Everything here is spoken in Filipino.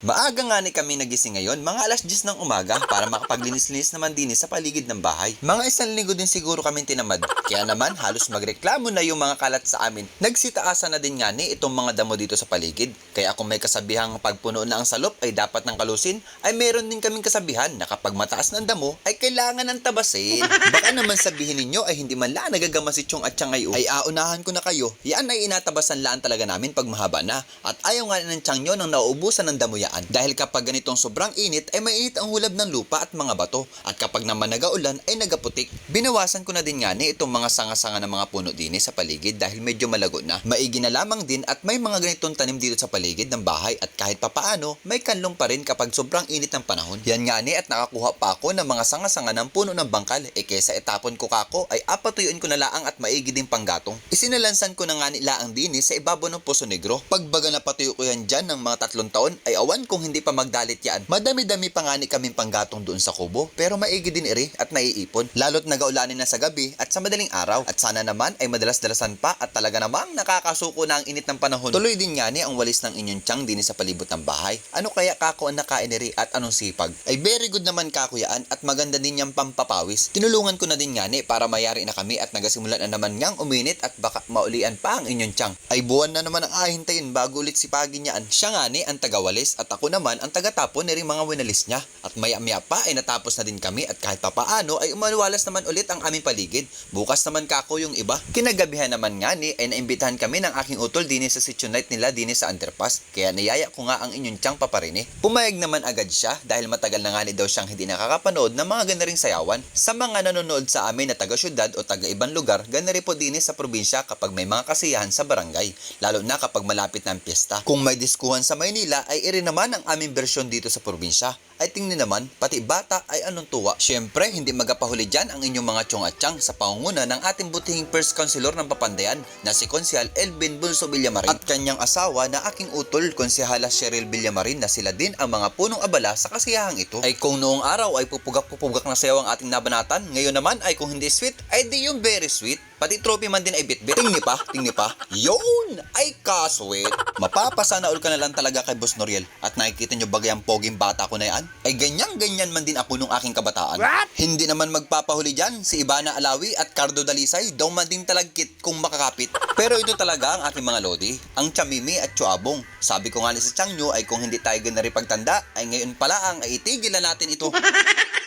Maaga nga ni kami nagising ngayon, mga alas 10 ng umaga para makapaglinis-linis naman din sa paligid ng bahay. Mga isang linggo din siguro kami tinamad. Kaya naman halos magreklamo na yung mga kalat sa amin. Nagsitaasa na din nga ni itong mga damo dito sa paligid. Kaya kung may kasabihang pagpuno na ang salop ay dapat ng kalusin, ay meron din kaming kasabihan na kapag mataas ng damo ay kailangan ng tabasin. Baka naman sabihin ninyo ay hindi man lang nagagamas si Chong at Chang ngayon. Ay aunahan ko na kayo, yan ay inatabasan laan talaga namin pag mahaba na. At ayaw nga ng Chang nyo nang nauubusan ng damo yan. Dahil kapag ganitong sobrang init ay mainit ang hulab ng lupa at mga bato. At kapag naman nagaulan ay nagaputik. Binawasan ko na din nga ni itong mga sanga-sanga ng mga puno din sa paligid dahil medyo malago na. Maigi na lamang din at may mga ganitong tanim dito sa paligid ng bahay at kahit papaano may kanlong pa rin kapag sobrang init ng panahon. Yan nga ni at nakakuha pa ako ng mga sanga-sanga ng puno ng bangkal eh kesa itapon ko kako ay apatuyuin ko na laang at maigi din panggatong. Isinalansan ko na nga ni laang din sa ibabaw ng Puso Negro. Pagbaga na patuyo ko yan dyan ng mga tatlong taon ay awan kung hindi pa magdalit yan. Madami-dami pa nga ni kaming panggatong doon sa kubo pero maigi din iri at naiipon. Lalo't nagaulanin na sa gabi at sa madaling araw at sana naman ay madalas-dalasan pa at talaga namang nakakasuko na ang init ng panahon. Tuloy din nga ni ang walis ng inyong tiyang din sa palibot ng bahay. Ano kaya kako ang nakain iri at anong sipag? Ay very good naman kakuyaan at maganda din niyang pampapawis. Tinulungan ko na din nga ni para mayari na kami at nagasimulan na naman ngang uminit at baka maulian pa ang inyong tiyang. Ay buwan na naman ang ahintayin bago ulit sipagin niyaan. Siya nga ni ang tagawalis at ako naman ang tagatapon ni ring mga winalis niya. At maya-maya pa ay natapos na din kami at kahit papaano ay umawalas naman ulit ang aming paligid. Bukas naman kako yung iba. Kinagabihan naman nga ni ay naimbitahan kami ng aking utol din sa sitio night nila din sa underpass. Kaya niyaya ko nga ang inyong tiyang paparini. Pumayag naman agad siya dahil matagal na nga ni daw siyang hindi nakakapanood ng mga ganaring sayawan. Sa mga nanonood sa amin na taga syudad o taga ibang lugar, ganari po din sa probinsya kapag may mga kasiyahan sa barangay. Lalo na kapag malapit na ang piyesta. Kung may diskuhan sa Maynila ay iri naman ang aming bersyon dito sa probinsya. Ay tingnan naman, pati bata ay anong tuwa. Siyempre, hindi magapahuli dyan ang inyong mga tiyong at tiyang sa pangunguna ng ating butihing first councilor ng Papandayan na si Konsyal Elvin Bulso Villamarin at kanyang asawa na aking utol, Konsyhala Cheryl Villamarin na sila din ang mga punong abala sa kasiyahang ito. Ay kung noong araw ay pupugak-pupugak na sayaw ang ating nabanatan, ngayon naman ay kung hindi sweet, ay di yung very sweet. Pati trophy man din ay bitbit. Tingni pa, tingni pa. Yun! Ay kaswit! Mapapasana all ka na lang talaga kay Boss Noriel. At nakikita nyo bagay ang poging bata ko na yan? Ay ganyan-ganyan man din ako nung aking kabataan. Hindi naman magpapahuli dyan si Ibana Alawi at Cardo Dalisay. Daw man din talagkit kung makakapit. Pero ito talaga ang aking mga lodi. Ang Chamimi at Chuabong. Sabi ko nga ni sa Chang Nyo ay kung hindi tayo ganari pagtanda, ay ngayon pala ang ay itigil na natin ito.